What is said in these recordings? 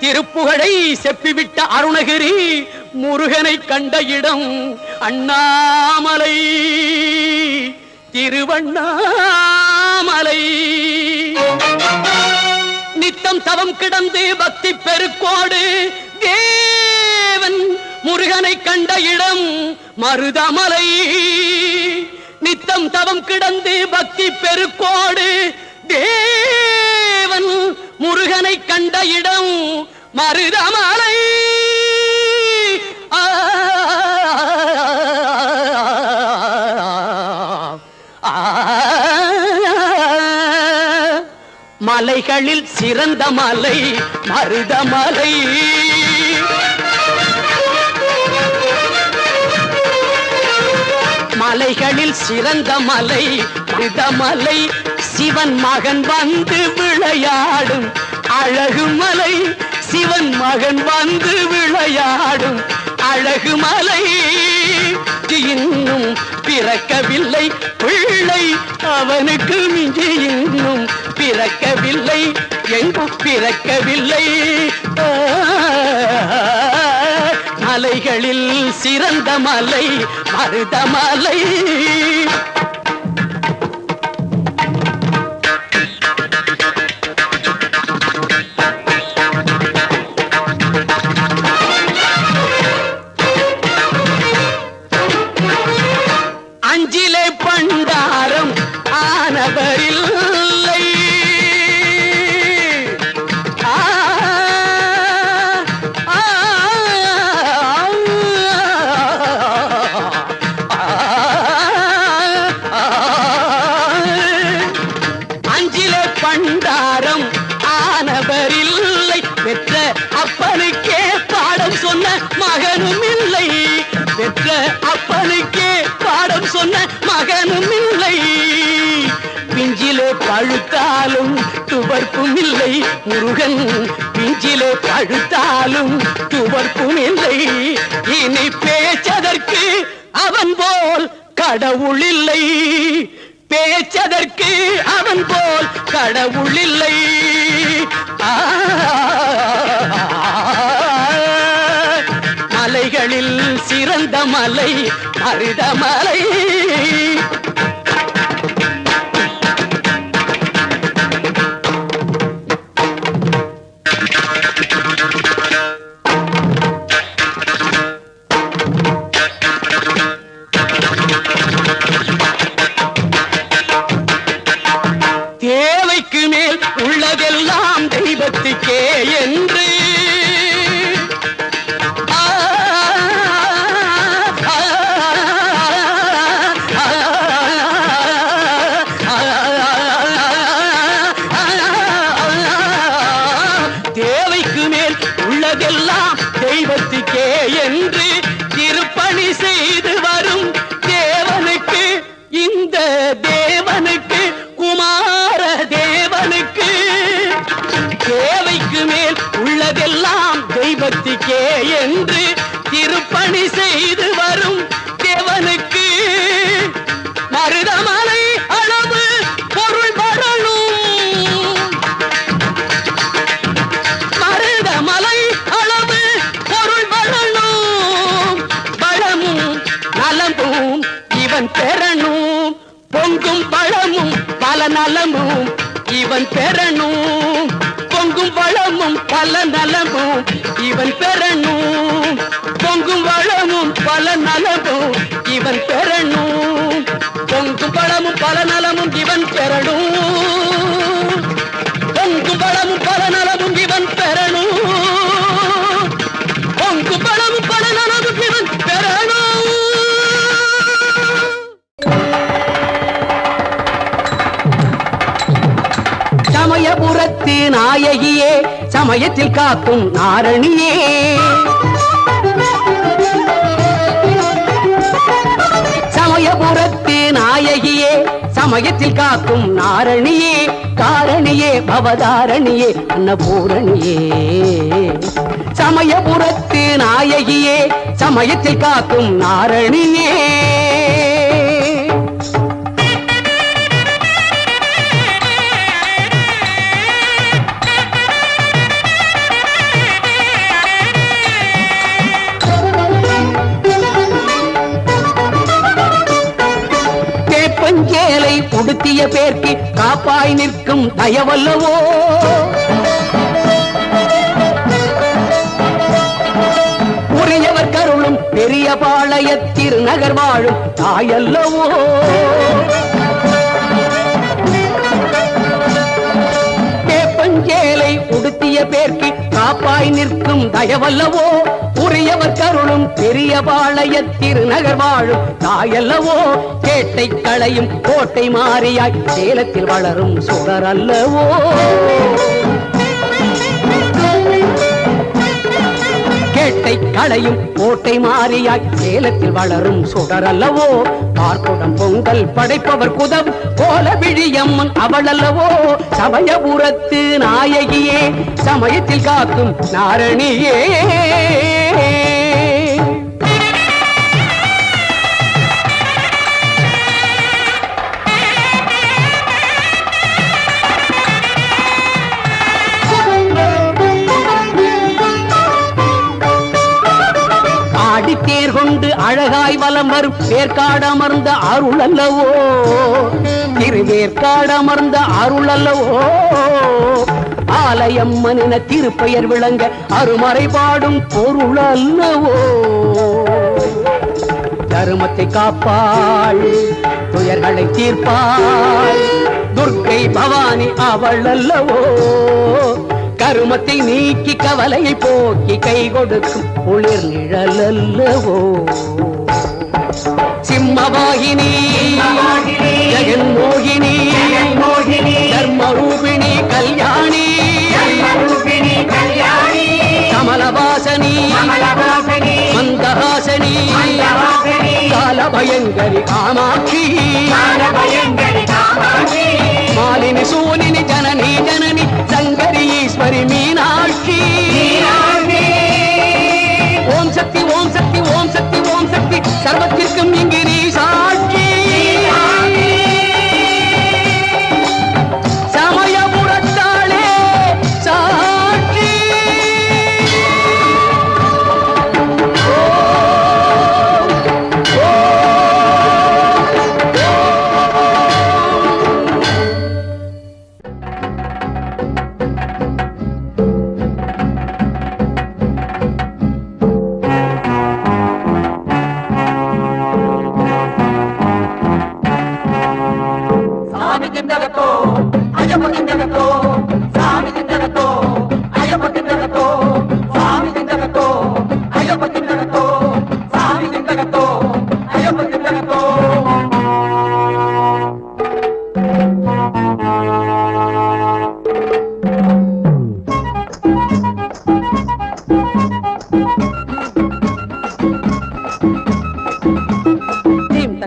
திருப்புகழை செப்பிவிட்ட அருணகிரி முருகனை கண்ட இடம் அண்ணாமலை. திருவண்ணாமலை. நித்தம் தவம் கிடந்து பக்தி பெருக்கோடு தேவன் முருகனை கண்ட இடம் மருதமலை. நித்தம் தவம் கிடந்து பக்தி பெருக்கோடு தேவன் முருகனை கண்ட இடம் மருதமலை ஆ, மலைகளில் சிறந்த மலை மருதமலை மலைகளில் சிறந்த மலை மருதமலை சிவன் மகன் வந்து விளையாடும். அழகு மலை சிவன் மகன் வந்து விளையாடும். அழகு மலை இன்னும் பிறக்கவில்லை. பிள்ளை அவனுக்கு மிஞ்சி இன்னும் பிறக்கவில்லை. எங்கும் பிறக்கவில்லை? மலைகளில் சிறந்த மலை மருதமலை. அப்பனுக்கே பாடம் சொன்ன மகனும் இல்லை. பிஞ்சிலே பழுத்தாலும் துவர்ப்பும் இல்லை. முருகன் பிஞ்சிலே பழுத்தாலும் துவர்ப்பும் இல்லை. இனி பேச்சதற்கு அவன் போல் கடவுள் இல்லை. பேச்சதற்கு அவன் போல் கடவுள் இல்லை. ஆ, மலைகளில் சிறந்த மலை மருதமலை இவன் பெறணும் பொங்கும் பழமும் பல நலமும். இவன் பெறணும் பொங்கும் வளமும் பல நலமும். இவன் பெறணும் பொங்கும் வளமும் பல நலமும். இவன் பெறணும் பொங்கும் பழமும் பல நலமும். இவன் பெறணும் சமயத்தில் காக்கும் நாரணியே. சமயபுரத்து நாயகியே சமயத்தில் காக்கும் நாரணியே காரணியே பவதாரணியே அன்னபூரணியே. சமயபுரத்து நாயகியே சமயத்தில் காக்கும் நாரணியே. உடுத்திய பேர்க்கு காப்பாய் நிற்கும் தயவல்லவோ? உரியவர் கருளும் பெரிய பாளைய திருநகர் வாழும் தாயல்லவோ? வேப்பஞ்சேலை உடுத்திய பேர்க்கு காப்பாய் நிற்கும் தயவல்லவோ? உரியவர் கருளும் பெரிய பாளைய திருநகர் வாழும் தாயல்லவோ கேட்டை களையும் கோட்டை மாறியாய் சேலத்தில் வளரும் சுடர் அல்லவோ. கேட்டை களையும் கோட்டை மாறியாய் சேலத்தில் வளரும் சுடர் அல்லவோ. பார்க்குடம் பொங்கல் படைப்பவர் குதம் கோல விழியம்மன் அவள் அல்லவோ. சமயபுரத்து நாயகியே சமயத்தில் காக்கும் நாரணியே. கொண்டு அழகாய் வலம் வரும் வேர்க்காடமர்ந்த அருள் அல்லவோ திருவேற்காடமர்ந்த அருள் அல்லவோ ஆலயம்மனின திருப்பெயர் விளங்க அருமறை பாடும் பொருள் அல்லவோ தருமத்தை காப்பாள் துயர்களை தீர்ப்பாள். துர்க்கை பவானி அவள் அல்லவோ கருமத்தை நீக்கி கவலையை போக்கி கை கொடுக்கும் குளிர் நிழல் அல்லவோ சிம்மவாகினி ஜெகன்மோகினி தர்மரூபிணி கல்யாணி கமலவாசனி மந்தஹாசனி காலபயங்கரி காமாட்சி மாலினி சூலினி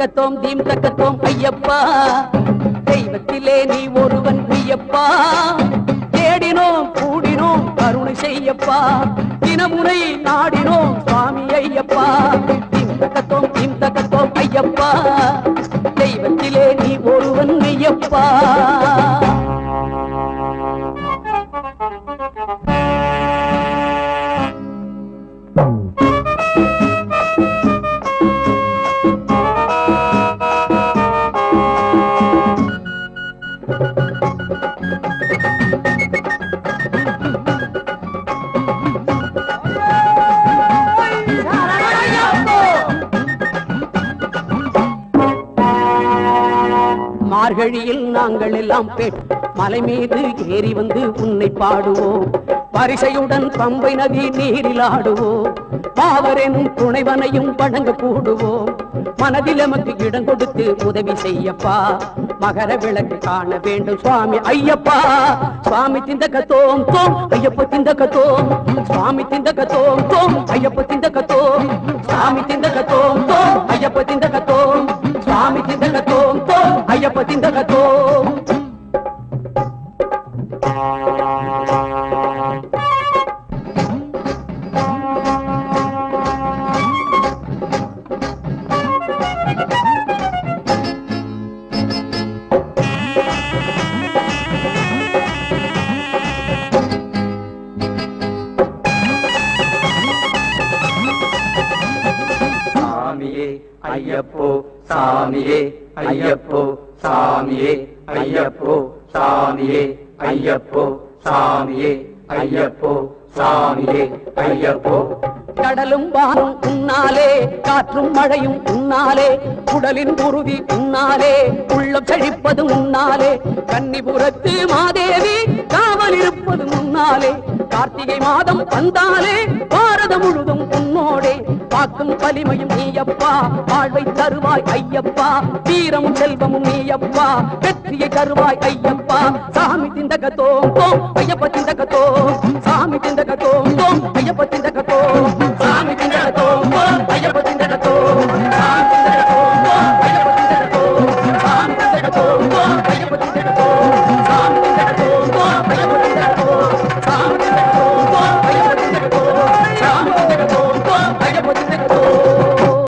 தக்கத்தோம் தீம் தக்கத்தோம் ஐயப்பா. தெய்வத்திலே நீ ஒருவன் ஐயப்பா. தேடினோம் கூடினோம் கருணை செய்யப்பா. தினமுனை நாடினோம் சுவாமி ஐயப்பா. தீம் தக்கத்தோம் தீம் தக்கத்தோம் ஐயப்பா. தெய்வத்திலே நீ ஒருவன் ஐயப்பா. மார்கழியில் நாங்கள் எல்லாம் பெண் மலை மீது ஏறி வந்து உன்னை பாடுவோம். வரிசையுடன் பம்பை நதி நீரில் ஆடுவோம். பாவரெனும் துணைவனையும் வணங்க கூடுவோம் மனதில் எமக்கு இடம் கொடுத்து உதவி செய்யப்பா. மகர விளக்கு காண வேண்டும் சுவாமி ஐயப்பா. சுவாமி திந்தக தோம் தோம் ஐயப்ப திந்தக தோம் சுவாமி திந்தக தோம் தோம் ஐயப்ப திந்தக தோம் சுவாமி திந்தக தோம் தோம் ஐயப்ப திந்தக தோம் சுவாமி திந்தக தோம் தோம் ஐயப்ப திந்தக தோம் சாமியே ஐயப்போ சாமியே ஐயப்போ சாமியே ஐயப்போ சாமியே ஐயப்போ சாமியே ஐயப்போ சாமியே ஐயப்போ. கடலும் வானும் உன்னாலே காற்றும் மழையும் உன்னாலே உடலின் உறுதி உன்னாலே உள்ளம் செழிப்பது உன்னாலே கன்னிபுரத்து மாதேவி காவல் இருப்பது முன்னாலே கார்த்திகை மாதம் வந்தாலே பாரதம் முழுதும் வாக்கும் வலிமையும் நீயப்பா. வாழ்வை தருவாய் ஐயப்பா. வீரமும் செல்வமும் நீயப்பா. வெற்றியை தருவாய் ஐயப்பா. சாமி திந்தக தோம் தோம் ஐயப்ப திந்தக சாமி திந்தக